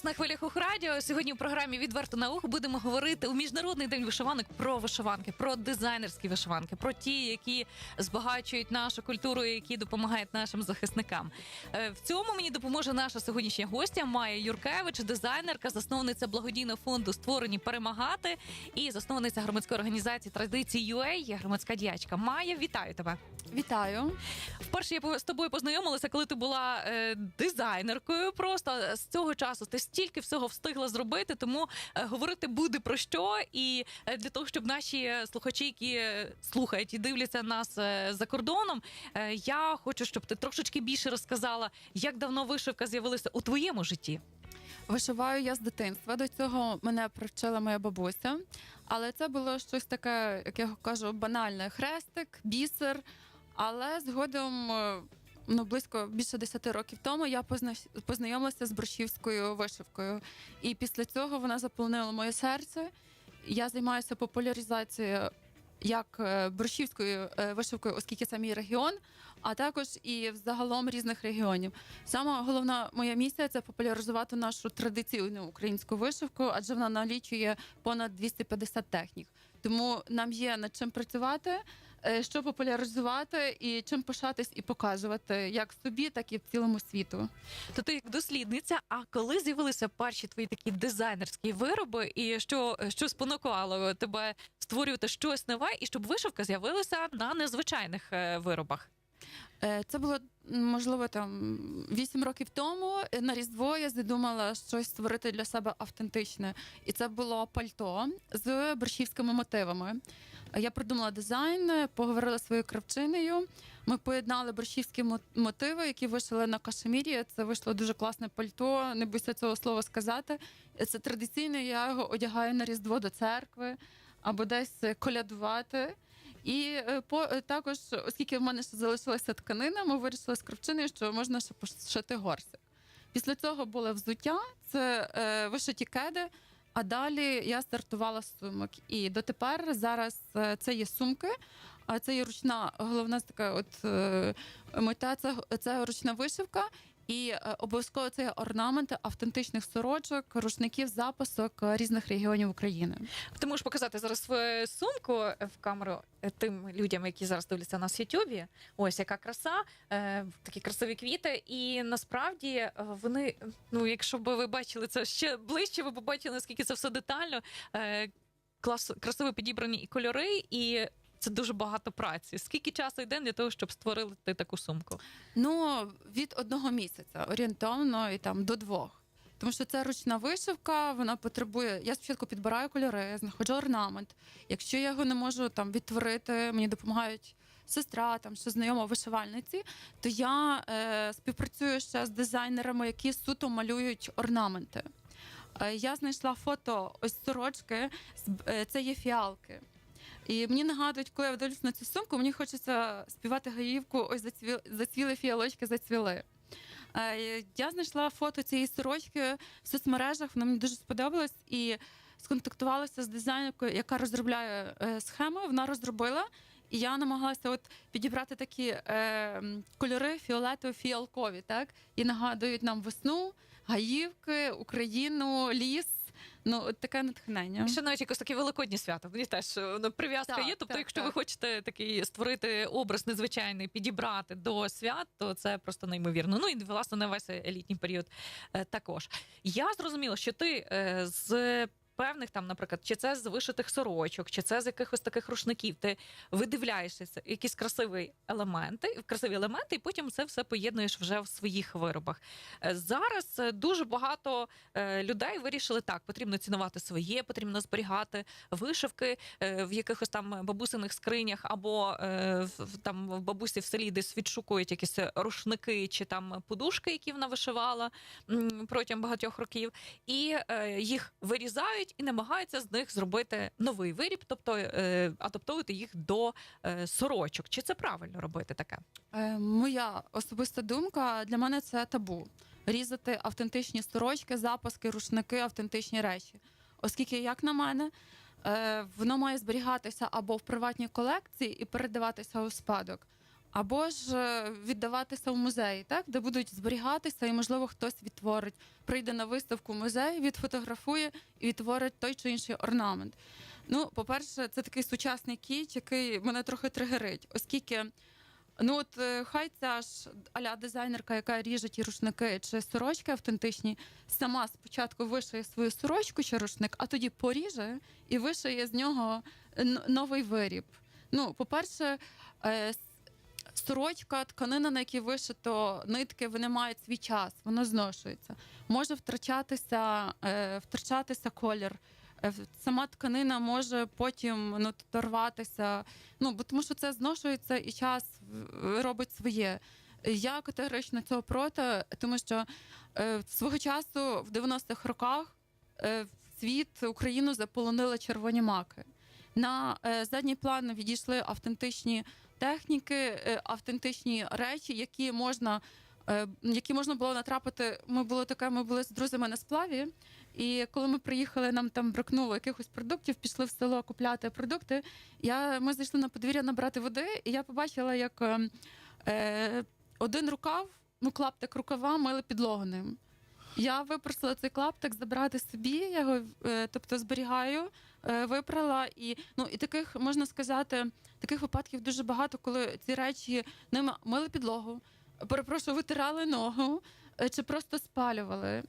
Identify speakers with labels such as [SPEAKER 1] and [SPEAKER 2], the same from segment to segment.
[SPEAKER 1] вас на хвилях Ухрадіо. Сьогодні у програмі Відверто на ухо будемо говорити у міжнародний день вишиванок про вишиванки, про дизайнерські вишиванки, про ті, які збагачують нашу культуру, і які допомагають нашим захисникам. Е, В цьому мені допоможе наша сьогоднішня гостя Майя Юркевич, дизайнерка, засновниця благодійного фонду Створені перемагати і засновниця громадської організації традиції UA, громадська діячка. Майя, вітаю тебе.
[SPEAKER 2] Вітаю.
[SPEAKER 1] Вперше я з тобою познайомилася, коли ти була е, дизайнеркою. Просто з цього часу ти стільки всього встигла зробити, тому е, говорити буде про що. І е, для того, щоб наші е, слухачі, які слухають і дивляться нас за кордоном, я хочу, щоб ти трошечки більше розказала, як давно вишивка з'явилася у твоєму житті.
[SPEAKER 2] Вишиваю я з дитинства. До цього мене привчила моя бабуся. Але це було щось таке, як я кажу, банальне хрестик, бісер. Але згодом, ну близько більше 10 років тому, я позна- познайомилася з борщівською вишивкою. І після цього вона заполонила моє серце. Я займаюся популяризацією як е, борщівською е, вишивкою, оскільки це мій регіон, а також і взагалом різних регіонів. Саме головна моя місія це популяризувати нашу традиційну українську вишивку, адже вона налічує понад 250 технік. Тому нам є над чим працювати, що популяризувати і чим пишатись і показувати як собі, так і в цілому світу.
[SPEAKER 1] То ти як дослідниця, а коли з'явилися перші твої такі дизайнерські вироби, і що, що спонукувало тебе створювати щось нове, і щоб вишивка з'явилася на незвичайних е, виробах?
[SPEAKER 2] Е, Це було можливо там 8 років тому. Е, На Різдво я задумала щось створити для себе автентичне, і це було пальто з борщівськими мотивами. Я придумала дизайн, поговорила зі своєю кравчинею. Ми поєднали борщівські мотиви, які вишили на кашемірі. Це вийшло дуже класне пальто. Не боюся цього слова сказати. Це традиційно. Я його одягаю на Різдво до церкви або десь колядувати. І е, по е, також, оскільки в мене ще залишилася тканина, ми вирішили з кравчиною, що можна ще пошити горсик. Після цього було взуття, це е, вишиті кеди. А далі я стартувала з сумок. І дотепер зараз е, це є сумки, а це є ручна головна така от мета, це, це ручна вишивка. І е, обов'язково це орнаменти автентичних сорочок, рушників, запасок е, різних регіонів України.
[SPEAKER 1] Ти можеш показати зараз свою сумку в камеру е, тим людям, які зараз дивляться нас в Ютубі. Ось яка краса, е, такі красиві квіти. І насправді е, вони, ну якщо б ви бачили це ще ближче, ви побачили, наскільки це все детально. Е, клас, красиво підібрані і кольори, і це дуже багато праці. Скільки часу йде для того, щоб створити таку сумку?
[SPEAKER 2] Ну, від одного місяця орієнтовно і там до двох. Тому що це ручна вишивка, вона потребує. Я спочатку підбираю кольори, знаходжу орнамент. Якщо я його не можу там відтворити, мені допомагають сестра, там ще знайома вишивальниці, то я е, співпрацюю ще з дизайнерами, які суто малюють орнаменти. Е, я знайшла фото ось сорочки, е, це є фіалки. І мені нагадують, коли я дивлюсь на цю сумку, мені хочеться співати гаївку, ось зацвіли, зацвіли фіалочки, зацвіли. Е, Я знайшла фото цієї сорочки в соцмережах, воно мені дуже сподобалось і сконтактувалася з дизайнеркою, яка розробляє е, схеми. Вона розробила, і я намагалася от підібрати такі е, кольори фіолетово-фіалкові, так? І нагадують нам весну, гаївки, Україну, ліс. Ну, от таке натхнення.
[SPEAKER 1] Ще навіть якось таке великодні свято. Мені теж е, ну, прив'язка
[SPEAKER 2] Так,
[SPEAKER 1] є. Тобто,
[SPEAKER 2] так,
[SPEAKER 1] якщо ви хочете такий створити образ незвичайний, підібрати до свят, то це просто неймовірно. Ну і власне на весь елітній період е, також. Я зрозуміла, що ти е, з. Певних там, наприклад, чи це з вишитих сорочок, чи це з якихось таких рушників. Ти видивляєшся якісь красиві елементи, красиві елементи, і потім це все поєднуєш вже в своїх виробах. Е, Зараз е, дуже багато е, людей вирішили так: потрібно цінувати своє, потрібно зберігати вишивки в якихось там бабусиних скринях, або там в бабусі в селі десь відшукують якісь рушники чи там подушки, які вона вишивала протягом багатьох років, і їх вирізають і намагаються з них зробити новий виріб, тобто е, адаптовувати їх до е, сорочок. Чи це правильно робити таке?
[SPEAKER 2] Е, моя особиста думка для мене це табу. Різати автентичні сорочки, запаски, рушники, автентичні речі. Оскільки, як на мене, е, воно має зберігатися або в приватній колекції і передаватися у спадок. Або ж е, віддаватися в музей, так де будуть зберігатися, і можливо хтось відтворить, прийде на виставку в музей, відфотографує і відтворить той чи інший орнамент. Ну, по-перше, це такий сучасний кіч, який мене трохи тригерить, оскільки. Ну от е, хай ця ж аля дизайнерка, яка ріже ті рушники чи сорочки автентичні, сама спочатку вишиє свою сорочку чи рушник, а тоді поріже і вишиє з нього новий виріб. Ну, по-перше, е, сорочка, тканина, на якій вишито нитки, вони мають свій час, воно зношується. Може втрачатися, е, втрачатися колір. Е, Сама тканина може потім ну, торватися. Ну, бо тому що це зношується і час робить своє. Я категорично цього проти, тому що е, свого часу в 90-х роках е, світ Україну заполонили червоні маки. На е, задній план відійшли автентичні техніки, е, автентичні речі, які можна. е, Які можна було натрапити, ми було таке. Ми були з друзями на сплаві, і коли ми приїхали, нам там бракнуло якихось продуктів, пішли в село купляти продукти. Я ми зайшли на подвір'я набрати води, і я побачила, як е, е, один рукав, ну клаптик рукава мили підлогу ним. Я випросила цей клаптик забрати собі, я його е, тобто зберігаю, випрала. І ну і таких можна сказати, таких випадків дуже багато, коли ці речі ними мили підлогу, перепрошую, витирали ногу е, чи просто спалювали.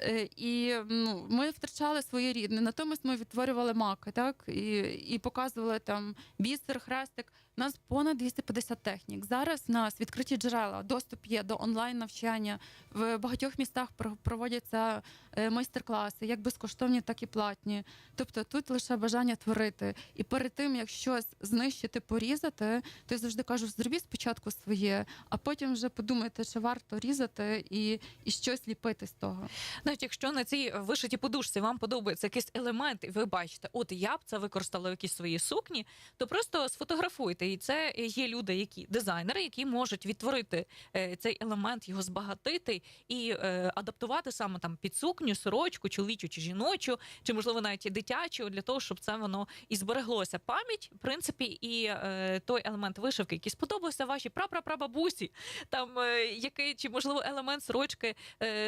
[SPEAKER 2] Е, І ну, ми втрачали своє рідне. Натомість ми відтворювали маки, так і, і показували там бісер, хрестик. У нас понад 250 технік. Зараз у нас відкриті джерела, доступ є до онлайн навчання. В багатьох містах проводяться е, майстер-класи, як безкоштовні, так і платні. Тобто тут лише бажання творити. І перед тим, як щось знищити, порізати, то я завжди кажу: зробіть спочатку своє, а потім вже подумайте, чи варто різати і, і щось ліпити з того.
[SPEAKER 1] Навіть якщо на цій вишитій подушці вам подобається якийсь елемент, і ви бачите, от я б це використала в якійсь своїй сукні, то просто сфотографуйте. І це є люди, які дизайнери, які можуть відтворити е, цей елемент, його збагатити і е, адаптувати саме там під сукню, сорочку, чоловічу чи жіночу, чи можливо навіть дитячу, для того, щоб це воно і збереглося. Пам'ять, в принципі, і е, той елемент вишивки, який сподобався вашій прапрапрабабусі, там який чи можливо елемент сорочки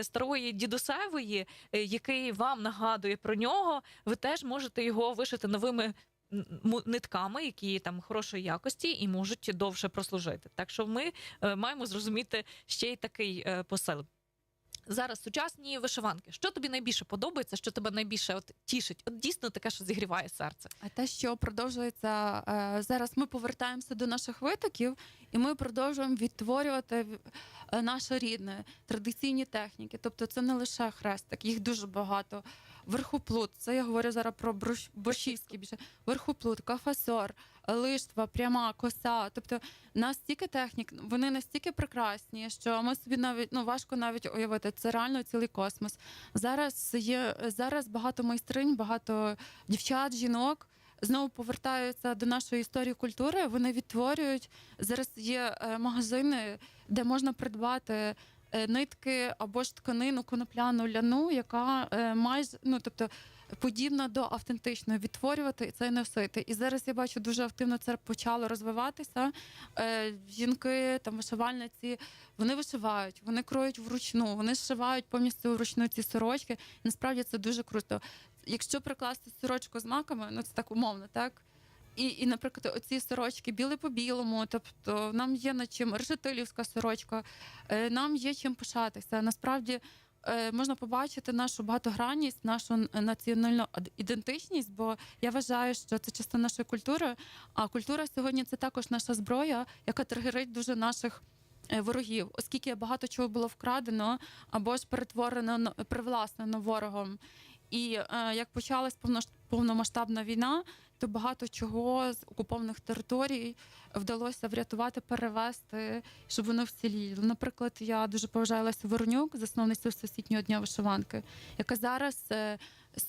[SPEAKER 1] старої дідусевої, який вам нагадує про нього, ви теж можете його вишити новими. Нитками, які там хорошої якості і можуть довше прослужити. Так що ми е, маємо зрозуміти ще й такий е, посил. Зараз сучасні вишиванки. Що тобі найбільше подобається? Що тебе найбільше от тішить? От дійсно таке, що зігріває серце.
[SPEAKER 2] А те, що продовжується е, зараз, ми повертаємося до наших витоків, і ми продовжуємо відтворювати наше рідне, традиційні техніки. Тобто, це не лише хрестик, їх дуже багато. Верхоплут, це я говорю зараз про борщівський більше. Верхоплут, кафасор, лиштва, пряма, коса. Тобто настільки технік, вони настільки прекрасні, що ми собі навіть ну важко навіть уявити. Це реально цілий космос. Зараз є зараз багато майстринь, багато дівчат, жінок. Знову повертаються до нашої історії культури. Вони відтворюють зараз. Є е, магазини, де можна придбати нитки або ж тканину конопляну ляну, яка е, майже ну тобто подібна до автентичної, відтворювати і це носити. І зараз я бачу дуже активно це почало розвиватися. Е, жінки там вишивальниці, вони вишивають, вони кроють вручну, вони зшивають повністю вручну ці сорочки. Насправді це дуже круто. Якщо прикласти сорочку з маками, ну це так умовно, так. І, і, наприклад, оці сорочки біле по білому, тобто нам є над чим решетилівська сорочка, е, нам є чим пишатися. Насправді е, можна побачити нашу багатогранність, нашу національну ідентичність, бо я вважаю, що це частина нашої культури. А культура сьогодні це також наша зброя, яка тригерить дуже наших. е, Ворогів, оскільки багато чого було вкрадено або ж перетворено привласнено ворогом. І е, як почалась повнош- повномасштабна війна, то багато чого з окупованих територій вдалося врятувати, перевести, щоб воно вціліло. Наприклад, я дуже поважаю Лесю Воронюк, засновницю Всесвітнього дня вишиванки, яка зараз е,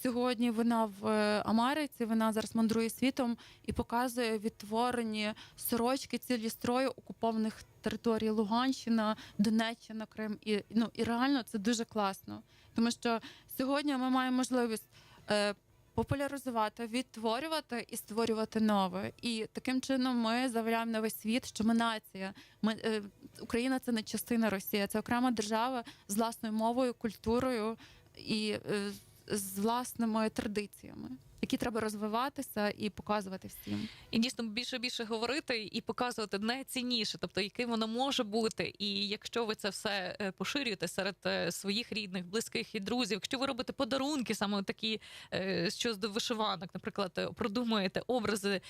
[SPEAKER 2] сьогодні вона в е, Америці, вона зараз мандрує світом і показує відтворені сорочки цілі строю окупованих територій Луганщина, Донеччина, Крим. І ну і реально це дуже класно, тому що сьогодні ми маємо можливість. Популяризувати, відтворювати і створювати нове. І таким чином ми заявляємо на весь світ, що ми нація. Ми е, Україна це не частина Росії, це окрема держава з власною мовою, культурою і е, з власними традиціями, які треба розвиватися і показувати всім.
[SPEAKER 1] І дійсно більше більше говорити і показувати найцінніше, тобто яким воно може бути. І якщо ви це все е, поширюєте серед е, своїх рідних, близьких і друзів, якщо ви робите подарунки, саме такі, е, що до вишиванок, наприклад, продумуєте образи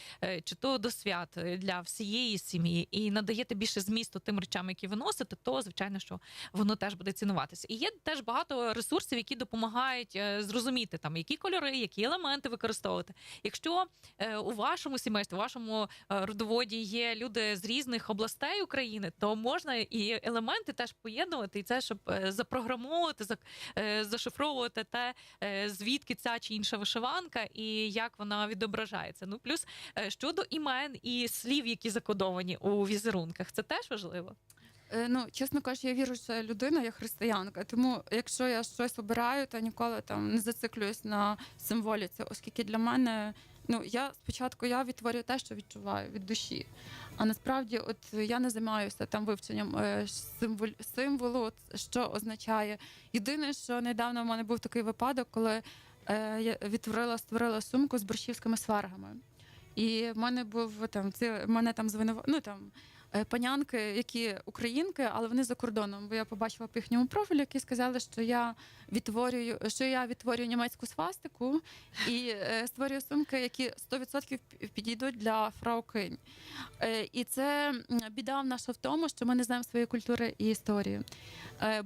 [SPEAKER 1] чи то до свят для всієї сім'ї, і надаєте більше змісту тим речам, які ви носите, то звичайно, що воно теж буде цінуватися. І є теж багато ресурсів, які допомагають зрозуміти там, які кольори, які елементи використовувати. Якщо е, у вашому сімействі, у вашому е, родоводі є люди з різних областей України, то можна і елементи теж поєднувати, і це щоб е, запрограмовувати, зашифровувати те, звідки ця чи інша вишиванка і як вона відображається. Ну плюс щодо імен і слів, які закодовані у візерунках, це теж важливо.
[SPEAKER 2] Е, Ну, чесно кажучи, я я людина, я християнка. Тому, якщо я щось обираю, то ніколи там не зациклююсь на символіці, оскільки для мене, ну я спочатку я відтворюю те, що відчуваю від душі. А насправді, от я не займаюся там вивченням е, символ, символу, що означає. Єдине, що недавно в мене був такий випадок, коли е, я відтворила, створила сумку з борщівськими сваргами. І в мене був там ці мене там звинував, ну там панянки, які українки, але вони за кордоном. Бо я побачила по їхньому профілі, які сказали, що я відтворюю, що я відтворюю німецьку свастику і е, створюю сумки, які 100% пі- підійдуть для фрау Кинь. Е, і це біда наша в тому, що ми не знаємо своєї культури і історії. Е,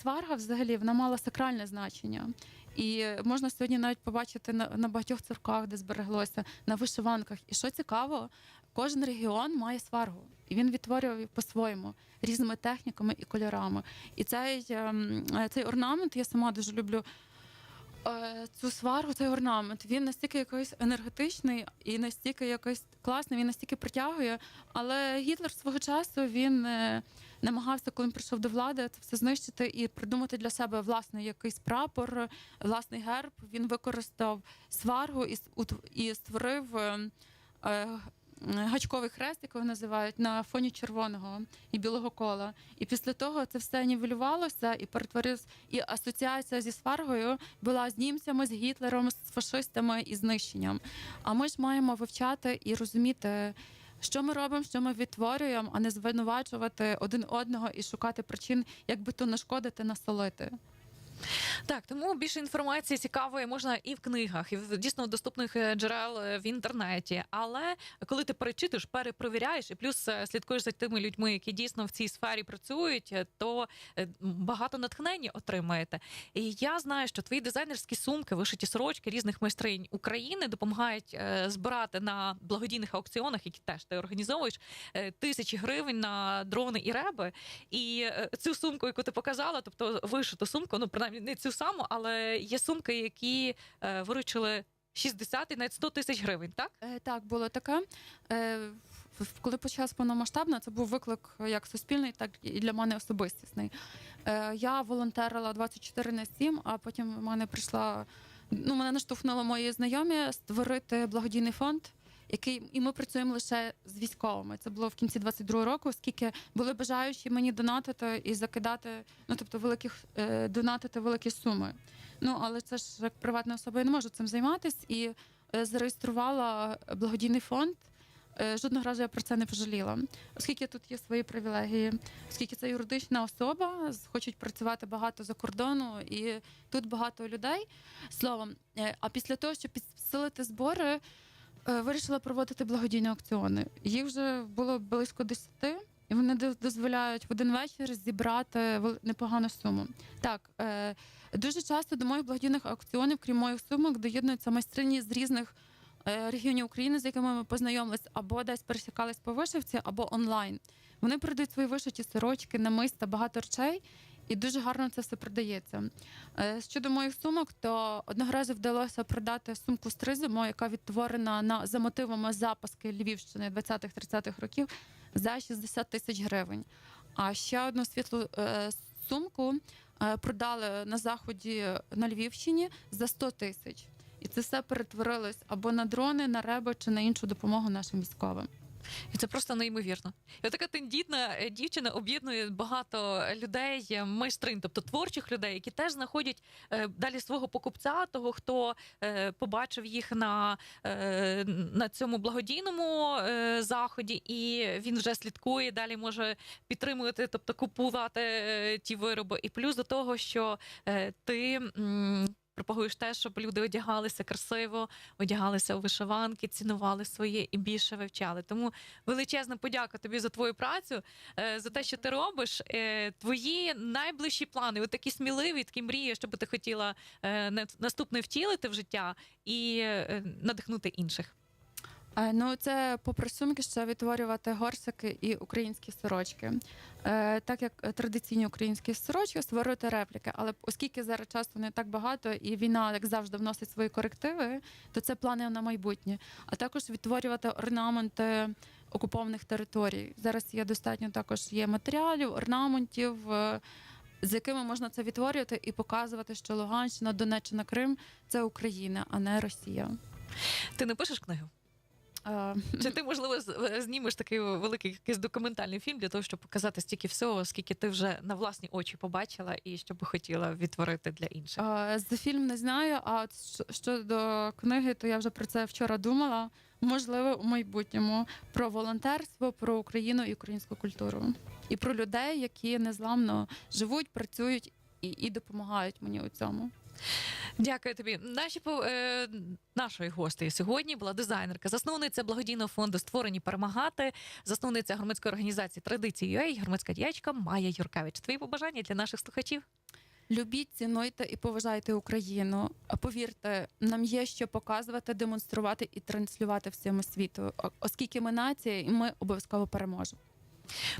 [SPEAKER 2] сварга взагалі вона мала сакральне значення. І можна сьогодні навіть побачити на, на багатьох церквах, де збереглося, на вишиванках. І що цікаво, кожен регіон має сваргу, і він відтворював по-своєму різними техніками і кольорами. І цей, ем, цей орнамент я сама дуже люблю. е, Цю сваргу, цей орнамент, він настільки якийсь енергетичний і настільки якийсь класний, він настільки притягує. Але Гітлер свого часу він е, намагався, коли він прийшов до влади, це все знищити і придумати для себе власний якийсь прапор, власний герб. Він використав сваргу і, і створив е, е, гачковий хрест, якого називають, на фоні червоного і білого кола. І після того це все нівелювалося і перетворилось. І асоціація зі сваргою була з німцями, з Гітлером, з фашистами і знищенням. А ми ж маємо вивчати і розуміти. Що ми робимо, що ми відтворюємо, а не звинувачувати один одного і шукати причин, як би то нашкодити, насолити.
[SPEAKER 1] Так, тому більше інформації цікавої можна і в книгах, і в дійсно доступних е, джерел е, в інтернеті. Але коли ти перечитуєш, перепровіряєш і плюс е, слідкуєш за тими людьми, які дійсно в цій сфері працюють, то багато натхнення отримаєте. І я знаю, що твої дизайнерські сумки, вишиті сорочки різних майстринь України допомагають збирати на благодійних аукціонах, які теж ти організовуєш, тисячі гривень на дрони і реби. І цю сумку, яку ти показала, тобто вишиту сумку, ну принаймні не цю саму, але є сумки, які е, виручили 60 і навіть 100 тисяч гривень, так?
[SPEAKER 2] Е, Так, було таке. Е, Коли почалась повномасштабно, це був виклик як суспільний, так і для мене особистісний. Е, Я волонтерила 24 на 7, а потім в мене прийшла. Ну, мене наштовхнуло мої знайомі створити благодійний фонд. Який і ми працюємо лише з військовими. Це було в кінці 22-го року, оскільки були бажаючі мені донатити і закидати, ну тобто великих е, донатити великі суми. Ну але це ж як приватна особа, я не можу цим займатися і е, зареєструвала благодійний фонд. Е, Жодного разу я про це не пожаліла, оскільки тут є свої привілегії, оскільки це юридична особа, хочуть працювати багато за кордону, і тут багато людей. Словом, е, а після того, щоб підсилити збори, вирішила проводити благодійні аукціони. Їх вже було близько 10, і вони дозволяють в один вечір зібрати непогану суму. Так, е, дуже часто до моїх благодійних аукціонів, крім моїх сумок, доєднуються майстрині з різних е, регіонів України, з якими ми познайомились, або десь пересікались по вишивці, або онлайн. Вони продають свої вишиті сорочки, намиста, багато речей. І дуже гарно це все продається. Е, Щодо моїх сумок, то одного разу вдалося продати сумку з тризиму, яка відтворена на за мотивами запаски Львівщини 20-30-х років за 60 тисяч гривень. А ще одну світлу е, сумку е, продали на заході на Львівщині за 100 тисяч. І це все перетворилось або на дрони, на реби чи на іншу допомогу нашим військовим.
[SPEAKER 1] І це просто неймовірно. І така тендітна е, дівчина об'єднує багато людей, е, майстрин, тобто творчих людей, які теж знаходять е, далі свого покупця, того, хто побачив їх на, на цьому благодійному заході, і він вже слідкує, далі може підтримувати, тобто купувати ті вироби. І плюс до того, що ти. Пропагуєш те, щоб люди одягалися красиво, одягалися у вишиванки, цінували своє і більше вивчали. Тому величезна подяка тобі за твою працю, е, за те, що ти робиш. Е, Твої найближчі плани, от такі сміливі, такі мрії, що би ти хотіла е, на- наступне втілити в життя і надихнути інших.
[SPEAKER 2] Е, Ну, це попри сумки ще відтворювати горсики і українські сорочки. Е, так як традиційні українські сорочки створювати репліки. Але оскільки зараз часу не так багато, і війна, як завжди, вносить свої корективи, то це плани на майбутнє. А також відтворювати орнаменти окупованих територій. Зараз є достатньо також є матеріалів, орнаментів. е, З якими можна це відтворювати і показувати, що Луганщина, Донеччина, Крим це Україна, а не Росія.
[SPEAKER 1] Ти не пишеш книгу? Чи ти, можливо, е, знімеш такий великий якийсь документальний фільм для того, щоб показати стільки всього, скільки ти вже на власні очі побачила, і що би хотіла відтворити для інших?
[SPEAKER 2] За фільм не знаю, а щодо книги, то я вже про це вчора думала. Можливо, у майбутньому про волонтерство, про Україну і українську культуру, і про людей, які незламно живуть, працюють і, і допомагають мені у цьому.
[SPEAKER 1] Дякую тобі. Наші по- е, нашою гостею сьогодні була дизайнерка, засновниця благодійного фонду Створені перемагати, засновниця громадської організації Традиції UA, громадська діячка Майя Юркевич. Твої побажання для наших слухачів?
[SPEAKER 2] Любіть, цінуйте і поважайте Україну. А повірте, нам є що показувати, демонструвати і транслювати всьому світу. Оскільки ми нація, і ми обов'язково переможемо.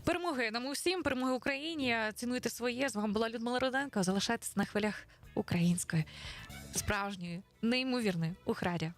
[SPEAKER 1] Перемоги нам усім, перемоги Україні. Цінуйте своє. З вами була Людмила Руденко. Залишайтеся на хвилях української, справжньої, неймовірної Ухрадя.